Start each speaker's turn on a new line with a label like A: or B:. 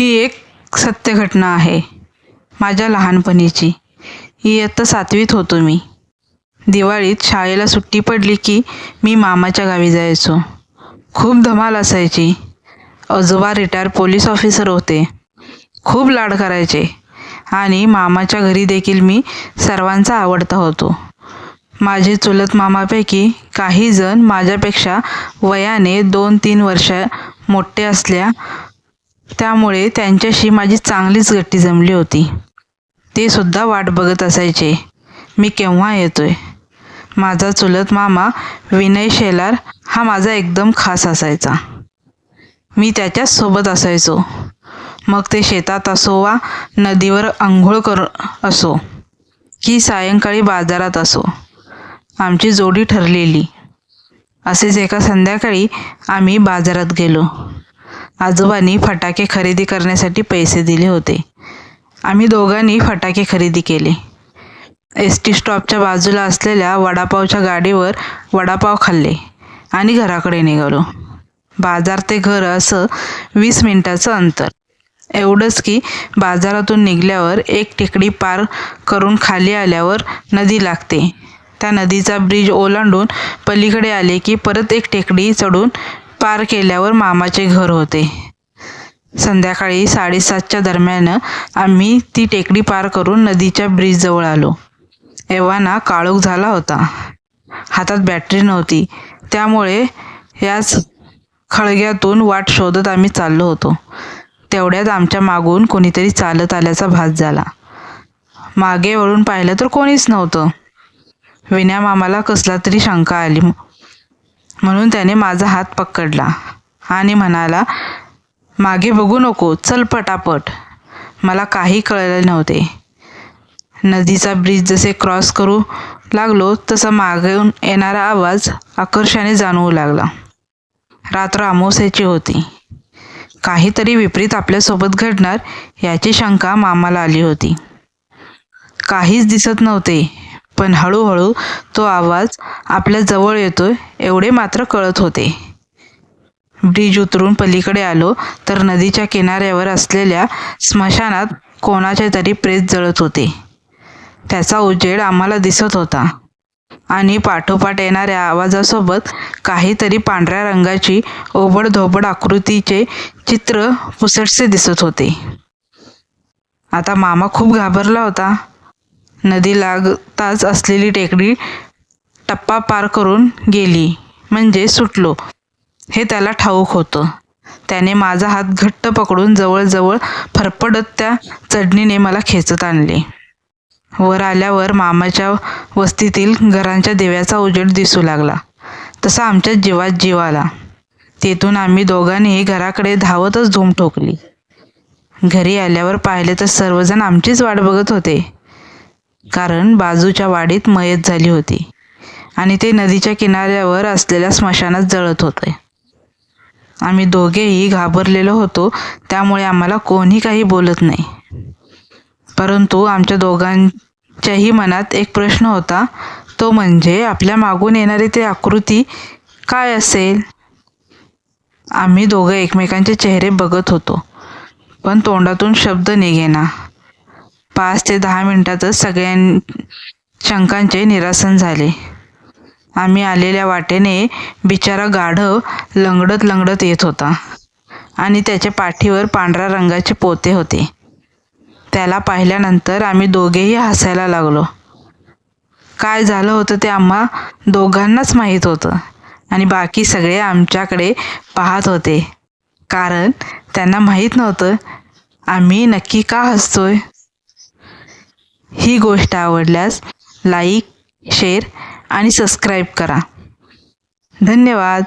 A: ही एक सत्य घटना आहे माझ्या लहानपणीची. इयत्ता सातवीत होतो मी. दिवाळीत शाळेला सुट्टी पडली की मी मामाच्या गावी जायचो. खूप धमाल असायची. आजोबा रिटायर पोलीस ऑफिसर होते. खूप लाड करायचे. आणि मामाच्या घरी देखील मी सर्वांचा आवडता होतो. माझे चुलत मामापैकी काही जण माझ्यापेक्षा वयाने दोन तीन वर्ष मोठे असल्या त्यामुळे त्यांच्याशी माझी चांगलीच गट्टी जमली होती. ते सुद्धा वाट बघत असायचे. मी केव्हा येतोय? माझा चुलत मामा विनय शेलार हा माझा एकदम खास असायचा. मी त्याच्याच सोबत असायचो. मग ते शेतात असो वा नदीवर आंघोळ कर असो की सायंकाळी बाजारात असो आमची जोडी ठरलेली. असेच एका संध्याकाळी आम्ही बाजारात गेलो. आजोबांनी फटाके खरेदी करण्यासाठी पैसे दिले होते. आम्ही दोघांनी फटाके खरेदी केले. एस टी स्टॉपच्या बाजूला असलेल्या वडापावच्या गाडीवर वडापाव खाल्ले आणि घराकडे निघालो. बाजार ते घर असं वीस मिनिटाचं अंतर. एवढंच की बाजारातून निघाल्यावर एक टेकडी पार करून खाली आल्यावर नदी लागते. त्या नदीचा ब्रिज ओलांडून पलीकडे आले की परत एक टेकडी चढून पार केल्यावर मामाचे घर होते. संध्याकाळी साडेसातच्या दरम्यान आम्ही ती टेकडी पार करून नदीच्या ब्रिजजवळ आलो. एव्हाना काळोख झाला होता. हातात बॅटरी नव्हती. त्यामुळे याच खळग्यातून वाट शोधत आम्ही चाललो होतो. तेवढ्यात आमच्या मागून कोणीतरी चालत आल्याचा भास झाला. मागे वळून पाहिलं तर कोणीच नव्हतं. विण्या मामाला कसला तरी शंका आली. म्हणून त्याने माझा हात पकडला आणि म्हणाला मागे बघू नको चल पटापट. मला काही कळले नव्हते. नदीचा ब्रिज जसे क्रॉस करू लागलो तसा मागून येणारा आवाज आकर्षाने जाणवू लागला. रात्र अमावस्याची होती. काहीतरी विपरीत आपल्यासोबत घडणार याची शंका मामाला आली होती. काहीच दिसत नव्हते पण हळूहळू तो आवाज आपल्या जवळ येतोय एवढे मात्र कळत होते. ब्रिज उतरून पलीकडे आलो तर नदीच्या किनाऱ्यावर असलेल्या स्मशानात कोणाचे तरी प्रेत जळत होते. त्याचा उजेड आम्हाला दिसत होता आणि पाठोपाठ येणाऱ्या आवाजासोबत काहीतरी पांढऱ्या रंगाची ओबडधोबड आकृतीचे चित्र पुसटसे दिसत होते. आता मामा खूप घाबरला होता. नदी लागताच असलेली टेकडी टप्पा पार करून गेली म्हणजे सुटलो. हे त्याला ठाऊक होतं. त्याने माझा हात घट्ट पकडून जवळजवळ फरफडत त्या चढणीने मला खेचत आणले. वर आल्यावर मामाच्या वस्तीतील घरांच्या देव्याचा उजेड दिसू लागला. तसा आमच्या जीवात जीव आला. तेथून आम्ही दोघांनी घराकडे धावतच धूम ठोकली. घरी आल्यावर पाहिले तर सर्वजण आमचीच वाट बघत होते. कारण बाजूच्या वाडीत मयत झाली होती आणि ते नदीच्या किनाऱ्यावर असलेल्या स्मशानात जळत होते. आम्ही दोघेही घाबरलेलो होतो त्यामुळे आम्हाला कोणी काही बोलत नाही. परंतु आमच्या दोघांच्याही मनात एक प्रश्न होता तो म्हणजे आपल्या मागून येणारी ती आकृती काय असेल? आम्ही दोघं एकमेकांचे चेहरे बघत होतो पण तोंडातून शब्द निघेना. पाच ते दहा मिनिटातच सगळ्यां शंकांचे निरासन झाले. आम्ही आलेल्या वाटेने बिचारा गाढव लंगडत लंगडत येत होता आणि त्याच्या पाठीवर पांढऱ्या रंगाचे पोते होते. त्याला पाहिल्यानंतर आम्ही दोघेही हसायला लागलो. काय झालं होतं ते आम्हा दोघांनाच माहीत होतं आणि बाकी सगळे आमच्याकडे पाहत होते. कारण त्यांना माहीत नव्हतं आम्ही नक्की का हसतोय? ही गोष्ट आवडल्यास लाईक शेअर आणि सबस्क्राईब करा. धन्यवाद.